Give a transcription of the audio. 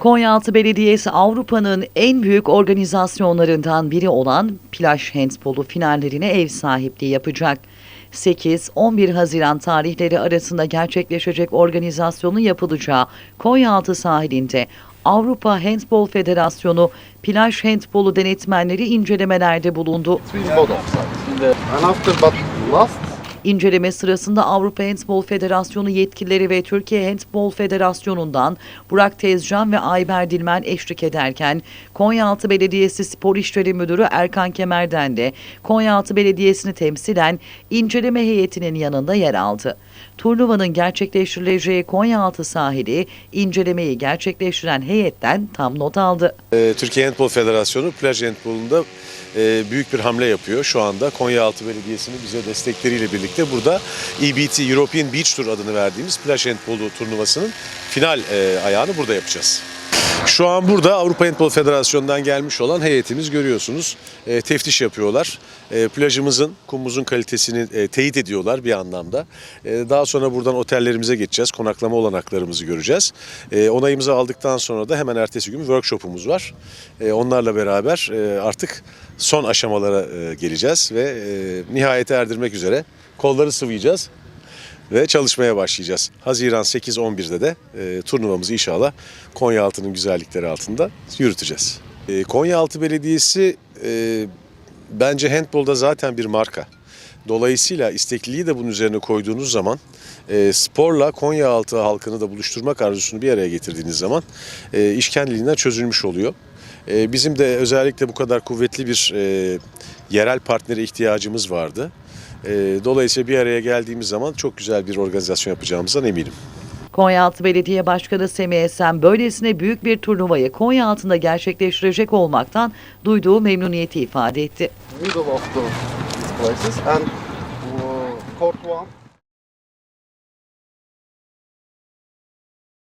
Konyaaltı Belediyesi Avrupa'nın en büyük organizasyonlarından biri olan plaj handbolu finallerine ev sahipliği yapacak. 8-11 Haziran tarihleri arasında gerçekleşecek organizasyonun yapılacağı Konyaaltı sahilinde Avrupa Handbol Federasyonu plaj handbolu denetmenleri incelemelerde bulundu. İnceleme sırasında Avrupa Handbol Federasyonu yetkilileri ve Türkiye Handbol Federasyonu'ndan Burak Tezcan ve Ayber Dilmen eşlik ederken Konyaaltı Belediyesi Spor İşleri Müdürü Erkan Kemer'den de Konyaaltı Belediyesi'ni temsilen inceleme heyetinin yanında yer aldı. Turnuvanın gerçekleştirileceği Konyaaltı sahili incelemeyi gerçekleştiren heyetten tam not aldı. Ee, Türkiye Handbol Federasyonu plaj handbolunda e, büyük bir hamle yapıyor. Şu anda Konyaaltı Belediyesi'nin bize destekleriyle birlikte burada EBT European Beach Tour adını verdiğimiz plaj handbolu turnuvasının final e, ayağını burada yapacağız. Şu an burada Avrupa Handbol Federasyonu'ndan gelmiş olan heyetimiz görüyorsunuz. E, teftiş yapıyorlar. E, plajımızın, kumumuzun kalitesini e, teyit ediyorlar bir anlamda. E, daha sonra buradan otellerimize geçeceğiz. Konaklama olanaklarımızı göreceğiz. E, onayımızı aldıktan sonra da hemen ertesi gün workshopumuz var. E, onlarla beraber e, artık son aşamalara e, geleceğiz ve e, nihayete erdirmek üzere kolları sıvayacağız ve çalışmaya başlayacağız. Haziran 8-11'de de e, turnuvamızı inşallah Konyaaltı'nın güzellikleri altında yürüteceğiz. E, Konyaaltı Belediyesi e, bence handbolda zaten bir marka. Dolayısıyla istekliliği de bunun üzerine koyduğunuz zaman e, sporla Konyaaltı halkını da buluşturmak arzusunu bir araya getirdiğiniz zaman e, iş kendiliğinden çözülmüş oluyor. E, bizim de özellikle bu kadar kuvvetli bir e, yerel partnere ihtiyacımız vardı. E, dolayısıyla bir araya geldiğimiz zaman çok güzel bir organizasyon yapacağımızdan eminim. Konyaaltı Belediye Başkanı Semih Esen böylesine büyük bir turnuvayı Konyaaltı'nda gerçekleştirecek olmaktan duyduğu memnuniyeti ifade etti.